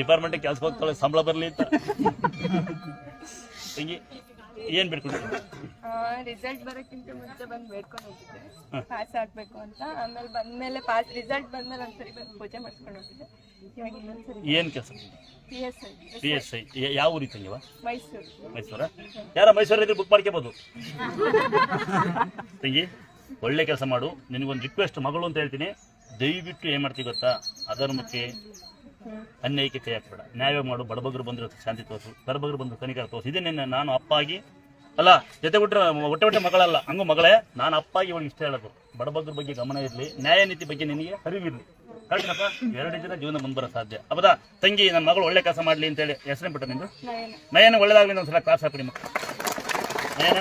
Department ಕೆಲಸ ಹೋಗ್ತಾಳೆ ಸಂಬಳ ಬರಲಿ ಅಂತ. ತಂಗಿ ಏನು ಬಿಡ್ಕೊಂಡು ರಿಸಲ್ಟ್ ಬರೋಕ್ಕಿಂತ ಮುಂಚೆ ಬಂದು ಬೇಡ್ಕೊಂಡು ಹೋಗಿದ್ದೆ ಪಾಸ್ ಆಗ್ಬೇಕು ಅಂತ. ಆಮೇಲೆ ಬಂದ್ಮೇಲೆ ಪಾಸ್ ರಿಸಲ್ಟ್ ಬಂದ್ಮೇಲೆ ಒಂದ್ಸರಿ ಬಂದು ಪೂಜೆ ಮಾಡಿಸ್ಕೊಂಡು ಹೋಗಿದ್ದೆ ಇವಾಗ ಇನ್ನೊಂದ್ಸರಿ. ಏನು ಕೆಲಸ? P S I P S I ಯಾವ ಊರಿ ತಂಗಿವ ಮೈಸೂರು. ಮೈಸೂರ? ಯಾರ ಮೈಸೂರಲ್ಲಿ ಇದ್ರೆ ಬುಕ್ ಮಾಡ್ಕೋಬೋದು. ತಂಗಿ ಒಳ್ಳೆ ಕೆಲಸ ಮಾಡು. ನಿನಗೊಂದು ರಿಕ್ವೆಸ್ಟ್ ಮಗಳು ಅಂತ ಹೇಳ್ತೀನಿ. ದಯವಿಟ್ಟು ಏನು ಮಾಡ್ತೀವಿ ಗೊತ್ತಾ? ಅಧರ್ಮಕ್ಕೆ ಅನ್ಯಾಯಕ್ಕೆ ಕೈ ಹಾಕ್ಬೇಡ ನ್ಯಾಯ ಮಾಡು ಬಡಬಗರು ಬಂದ್ರೆ ಶಾಂತಿ ತೋರಿಸು ಬಡಬಗರು ಬಂದ್ರೆ ಕನಿಕರ ತೋರಿಸು. ಇದೇ ನಿನ್ನ ನಾನು ಅಪ್ಪ ಆಗಿ ಅಲ್ಲ ಜೊತೆ ಬಿಟ್ಟರೆ ಒಟ್ಟೆ ಒಟ್ಟೆ ಮಗಳಲ್ಲ ಹಂಗು ಮಗಳೇ ನಾನು ಅಪ್ಪಾಗಿ ಇವಳಿಗೆ ಇಷ್ಟ ಹೇಳೋದು. ಬಡಬಗ್ರ ಬಗ್ಗೆ ಗಮನ ಇರಲಿ ನ್ಯಾಯ ನೀತಿ ಬಗ್ಗೆ ನಿನಗೆ ಅರಿವಿರಲಿ ಕರೆಕ್ಟಪ್ಪ ಎರಡು ದಿನ ಜೀವನ ಮುಂದೆ ಬರೋ ಸಾಧ್ಯ. ಹೌದಾ? ತಂಗಿ ನನ್ನ ಮಗಳು ಒಳ್ಳೆ ಕೆಲಸ ಮಾಡಲಿ ಅಂತೇಳಿ ಹೆಸರೇ ಬಿಟ್ಟ ನಿಂದು? ನಯನ. ನಯನ ಒಳ್ಳೇದಾಗಲಿ ಒಂದ್ಸಲ ಕ್ಲಾಸ್ ಹಾಕಿ ಮಕ್ಕಳು. ನಯನ?